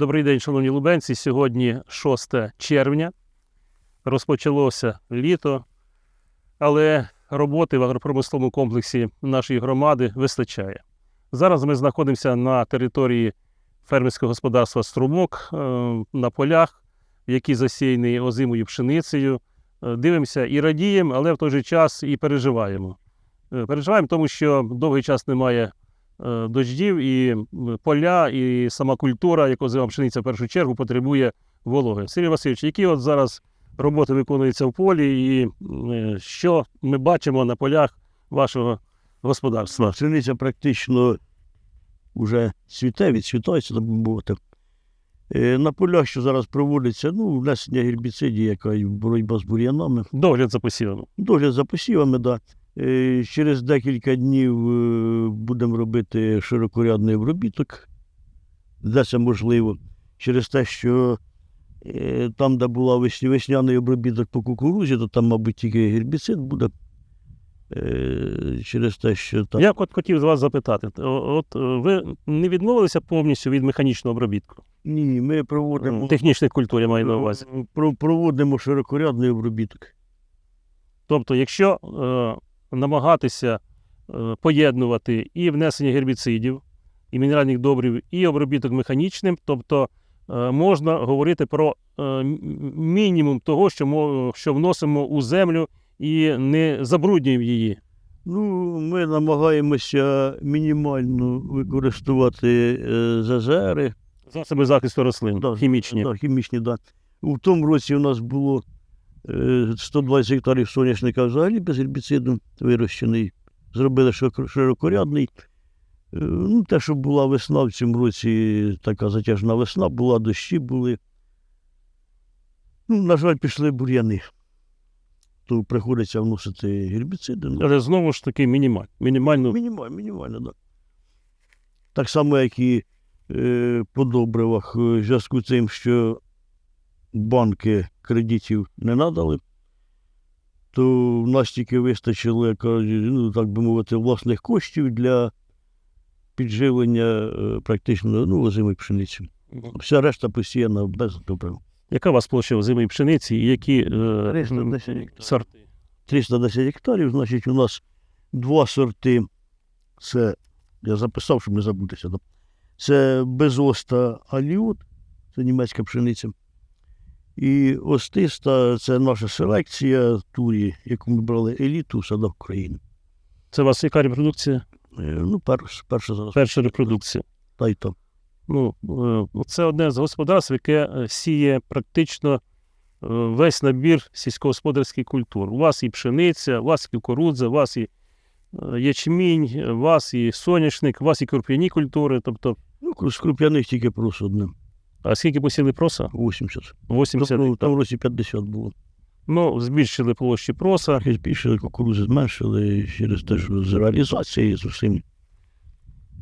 Добрий день, шановні лубенці. Сьогодні 6 червня. Розпочалося літо, але роботи в агропромисловому комплексі нашої громади вистачає. Зараз ми знаходимося на території фермерського господарства Струмок е, на полях, які засіяні озимою пшеницею. Е, Дивимося і радіємо, але в той же час і переживаємо. Е, Переживаємо, тому що довгий час немає е, дождів, і поля, і сама культура, як озима пшениця в першу чергу, потребує вологи. Сергій Васильович, які от зараз роботи виконуються в полі, і що ми бачимо на полях вашого господарства? Пшениця практично вже цвіте, відцвітається, так би мовити. Е, На полях, що зараз проводиться, ну, внесення гербіцидів, яка боротьба з бур'янами, Догляд за посівами. догляд за посівами, да. Е, Через декілька днів е, будемо робити широкорядний обробіток, де це можливо. Через те, що е, там, де була весня- весняний обробіток по кукурузі, то там, мабуть, тільки гербіцид буде. Через те, що там. Я от хотів з вас запитати: от ви не відмовилися повністю від механічного обробітку? Ні, ми проводимо, Технічних культур я маю на увазі. про- проводимо широкорядний обробіток. Тобто, якщо намагатися е, поєднувати і внесення гербіцидів, і мінеральних добрив, і обробіток механічним, тобто е, можна говорити про е, мінімум того, що, мо- що вносимо у землю і не забруднюємо її. Ну, ми намагаємося мінімально використовувати ЗЗРи. Засоби захисту рослин, Да, хімічні. Да, хімічні, да. У тому році у нас було 120 гектарів соняшника взагалі без гербіциду вирощений. Зробили широко- широкорядний. Е, Ну, те, що була весна в цьому році, така затяжна весна, була, дощі були. Ну, на жаль, пішли бур'яни. То приходиться вносити гербіциди. Ну, Але знову ж таки мінімаль, мінімально. Мінімально, мінімально, так. Так само, як і е, по добривах, е, в зв'язку з тим, що банки кредитів не надали, то в нас тільки вистачило, як ну, так би мовити, власних коштів для підживлення е, практично ну, озимої пшениці. Вся решта посіяна без добрив. Яка у вас площа озимої пшениці і які е, 310 гектарів. сорти? 310 гектарів, значить, у нас два сорти. Це, я записав, щоб не забутися. Це безоста аліот, це німецька пшениця. І остиста це наша селекція турі, яку ми брали еліту в садах України. Це у вас яка репродукція? Е, Ну, перш, перша зараз. Перша репродукція. Та й то. Ну, е, це одне з господарств, яке е, сіє практично весь набір сільськогосподарських культур. У вас і пшениця, у вас і кукурудза, у вас і ячмінь, у вас і соняшник, у вас і круп'яні культури. Тобто, Ну, з круп'яних тільки прос одне. А скільки посіли проса? 80. 80 Тобто, в гектар. році 50 було. Ну, збільшили площі проса. Збільшили, кукурузи зменшили через те, що з реалізацією з усім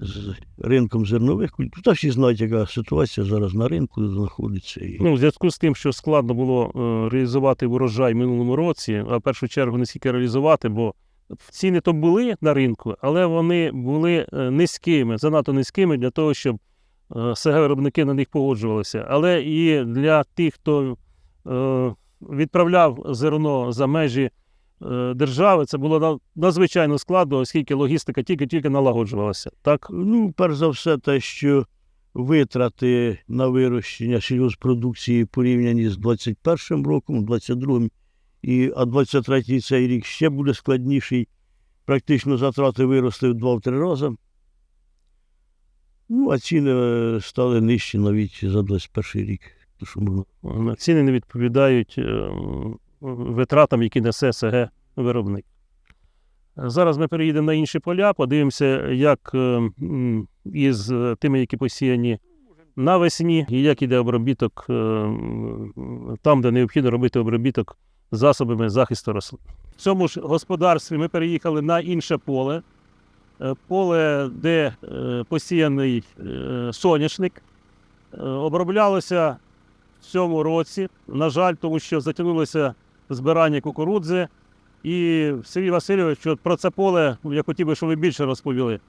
з ринком зернових культур. Та всі знають, яка ситуація зараз на ринку знаходиться. Ну, в зв'язку з тим, що складно було е, реалізувати урожай в минулому році, а в першу чергу не скільки реалізувати, бо ціни то були на ринку, але вони були е, низькими, занадто низькими для того, щоб е, СГ-виробники на них погоджувалися. Але і для тих, хто е, відправляв зерно за межі е, держави, це було надзвичайно складно, оскільки логістика тільки-тільки налагоджувалася. Так, Ну, перш за все, те, що витрати на вирощення сільгоспродукції порівняні з 21 роком, 22-м, і, а 23-й цей рік ще буде складніший. Практично затрати виросли в 2-3 рази. Ну, а ціни е, стали нижчі навіть за 21 рік. То, що можна е, ціни не відповідають е, витратам, які несе СГ виробник. Зараз ми переїдемо на інші поля, подивимося, як е, із тими, які посіяні навесні, і як іде обробіток там, де необхідно робити обробіток засобами захисту рослин. В цьому ж господарстві ми переїхали на інше поле. Е, Поле, де е, посіяний е, соняшник, оброблялося в цьому році. На жаль, тому що затягнулося збирання кукурудзи. І Сергій Васильович, от про це поле я хотів би, щоб ви більше розповіли.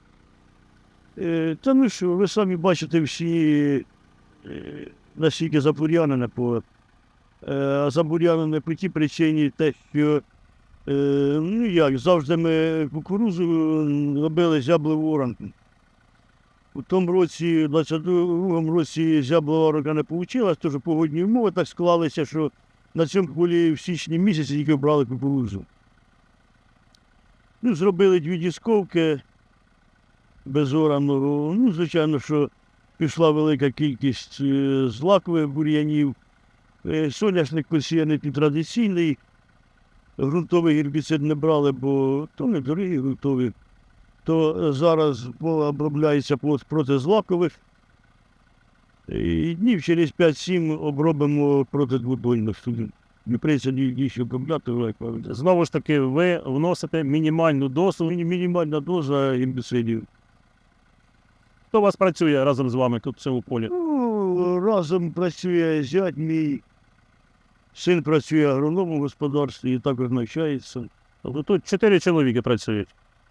Та ну що, ви самі бачите всі настільки забур'янене поле. А забур'янене по тій причині те, що ну як, завжди ми кукурузу робили зяблову оранку. У тому році, в 22-му році зяблова оранка не вийшла, що погодні умови так склалися, що на цьому полі в січні місяці тільки брали кукурузу. Ну, зробили дві дісковки безораного. Ну, звичайно, що пішла велика кількість е, злакових бур'янів. Е, Соняшник посіяний традиційний. Ґрунтовий гербіцид не брали, бо то не дорогі ґрунтові. То зараз обробляється плод проти злакових. І днів через 5-7 обробимо проти дводольних. Не прийдеться обробляти, як правильно. Знову ж таки, ви вносите мінімальну дозу. Міні- Мінімальна доза гербіцидів. Хто у вас працює разом з вами тут в цьому полі? Ну, разом працює зять мій. Син працює агрономом в господарстві і також навчається. Тобто тут чотири чоловіки працюють.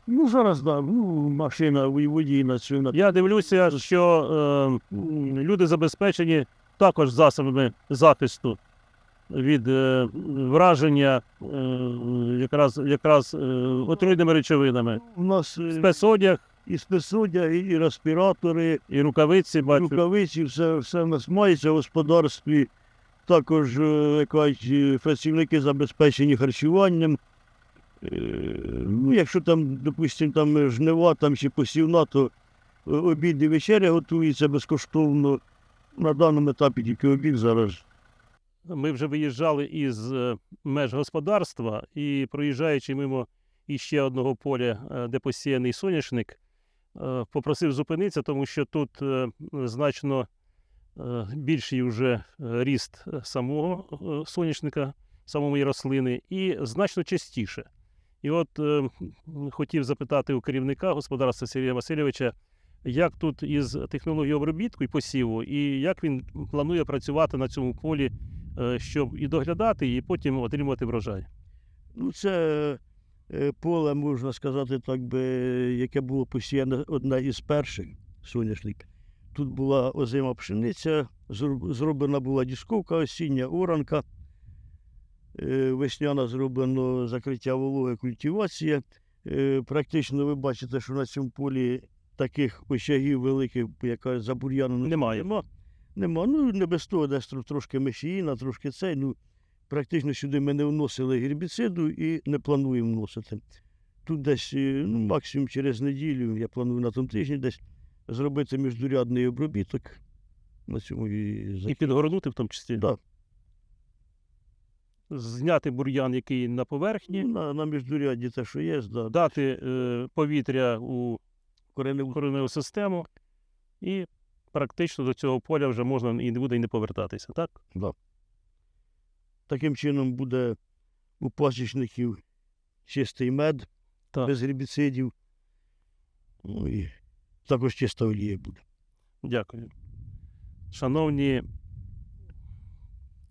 Ну, зараз так, ну, машина водійна цю. Я дивлюся, що е, люди забезпечені також засобами захисту від е, враження е, якраз, якраз е, отруйними речовинами. У нас е, Спецодяг і спецодя, і, респіратори, і рукавиці, бачу. рукавиці, все, все в нас мається в господарстві. Також е, якась, е, працівники забезпечені харчуванням. Е, Ну, якщо там, допустимо, там жнива там, чи посівна, то обід і вечеря готується безкоштовно. На даному етапі тільки обід зараз. Ми вже виїжджали із меж господарства і проїжджаючи мимо іще одного поля, де посіяний соняшник, попросив зупинитися, тому що тут значно більший вже е, ріст е, самого е, соняшника, самої рослини, і значно частіше. І от е, хотів запитати у керівника господарства Сергія Васильовича, як тут із технологією обробітку і посіву, і як він планує працювати на цьому полі е, щоб і доглядати, і потім отримувати врожай. Ну, це е, поле, можна сказати, так би, яке було посіяне одне із перших соняшник. Тут була озима пшениця, зроблена була дісковка осіння, оранка, е, весняна зроблено закриття вологи, культивація. Е, Практично ви бачите, що на цьому полі таких очагів великих, яка забур'янена Немає. Нема. Нема. Ну, не без того, десь трошки мешіїна, трошки цей. Ну, практично сюди ми не вносили гербіциду і не плануємо вносити. Тут десь е, ну, максимум через неділю, я планую на тому тижні десь зробити міждурядний обробіток. На цьому і І підгорнути в тому числі. Так. Зняти бур'ян, який на поверхні, Ну, на, на міждурядді те, що є, да. дати е, повітря у кореневу кореневу систему, і практично до цього поля вже можна і не буде і не повертатися. Так? Таким чином буде у пасічників чистий мед Так. без гербіцидів. Ну і також чиста олія буде. Дякую. Шановні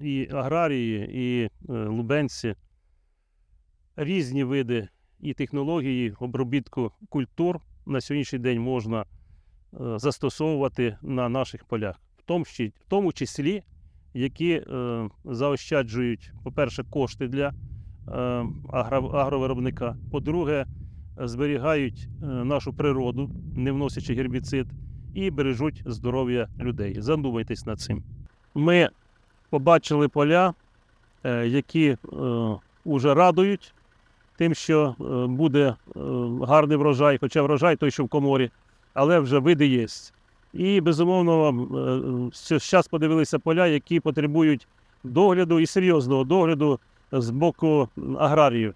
і аграрії, і е, лубенці, різні види і технології обробітку культур на сьогоднішній день можна е, застосовувати на наших полях, в тому, числі, які е, заощаджують, по-перше, кошти для агровиробника, по-друге, зберігають е, нашу природу, не вносячи гербіцид, і бережуть здоров'я людей. Задумайтесь над цим. Ми побачили поля, е, які е, уже радують тим, що е, буде е, гарний врожай, хоча врожай той, що в коморі, але вже види є. І безумовно, зараз подивилися поля, які потребують догляду і серйозного догляду з боку аграріїв.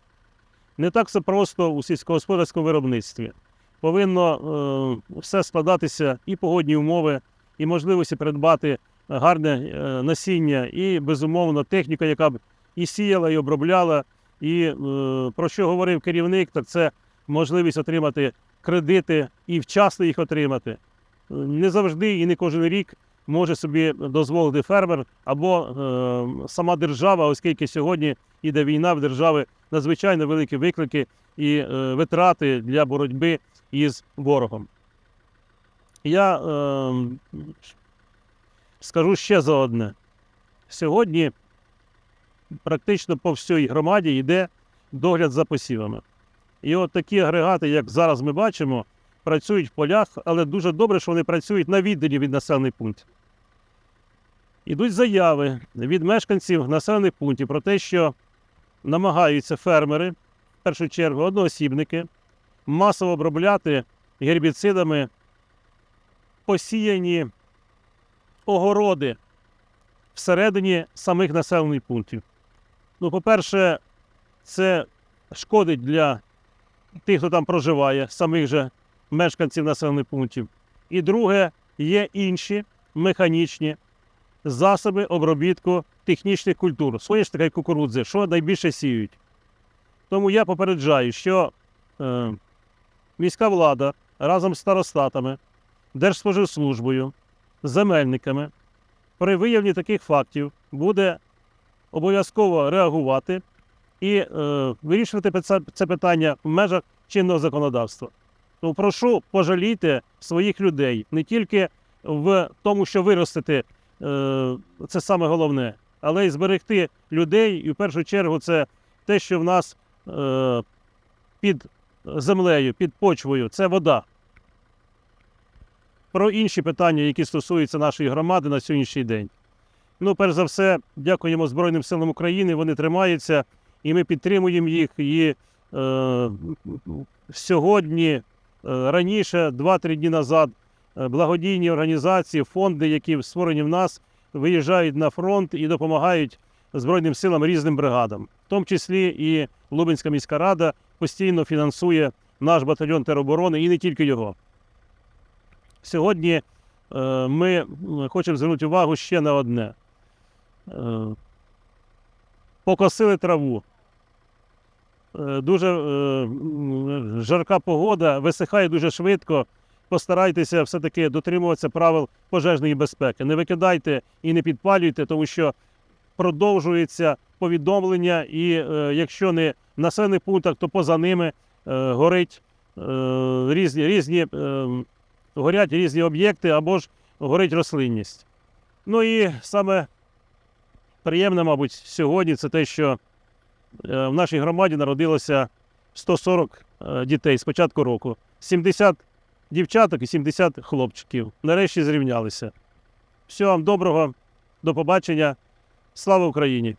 Не так все просто у сільськогосподарському виробництві повинно е, все складатися і погодні умови, і можливості придбати гарне е, насіння, і безумовно техніка, яка б і сіяла, і обробляла. І е, про що говорив керівник, так це можливість отримати кредити і вчасно їх отримати. Е, Не завжди і не кожен рік може собі дозволити фермер або е, сама держава, оскільки сьогодні іде війна в держави надзвичайно великі виклики і е, витрати для боротьби із ворогом. Я е, скажу ще за одне. Сьогодні практично по всій громаді йде догляд за посівами. І от такі агрегати, як зараз ми бачимо, працюють в полях, але дуже добре, що вони працюють на віддалі від населених пунктів. Ідуть заяви від мешканців населених пунктів про те, що намагаються фермери, в першу чергу одноосібники, масово обробляти гербіцидами посіяні огороди всередині самих населених пунктів. Ну, по-перше, це шкодить для тих, хто там проживає, самих же мешканців населених пунктів. І друге, є інші механічні засоби обробітку технічних культур, соняшника і кукурудзи, що найбільше сіють. Тому я попереджаю, що е, міська влада разом з старостатами, Держспоживслужбою, земельниками при виявленні таких фактів буде обов'язково реагувати і е, вирішувати це, це питання в межах чинного законодавства. Тому прошу пожалійте своїх людей не тільки в тому, що виростити це саме головне, але й зберегти людей. І в першу чергу це те, що в нас е, під землею, під почвою це вода. Про інші питання, які стосуються нашої громади на сьогоднішній день. Ну, перш за все, дякуємо Збройним силам України. Вони тримаються, і ми підтримуємо їх. І е, сьогодні, е, раніше, 2-3 дні назад, е, благодійні організації, фонди, які створені в нас, виїжджають на фронт і допомагають Збройним силам різним бригадам. В тому числі і Лубенська міська рада постійно фінансує наш батальйон тероборони і не тільки його. Сьогодні е, ми хочемо звернути увагу ще на одне. Е, покосили траву. Е, Дуже е, жарка погода, висихає дуже швидко. Постарайтеся все-таки дотримуватися правил пожежної безпеки. Не викидайте і не підпалюйте, тому що продовжується повідомлення, і е, якщо не в населених пунктах, то поза ними е, горить е, різні, різні, е, горять різні об'єкти або ж горить рослинність. Ну і саме приємне, мабуть, сьогодні це те, що е, в нашій громаді народилося 140 е, дітей з початку року. 70 дівчаток і 70 хлопчиків. Нарешті зрівнялися. Всього вам доброго, до побачення. Слава Україні!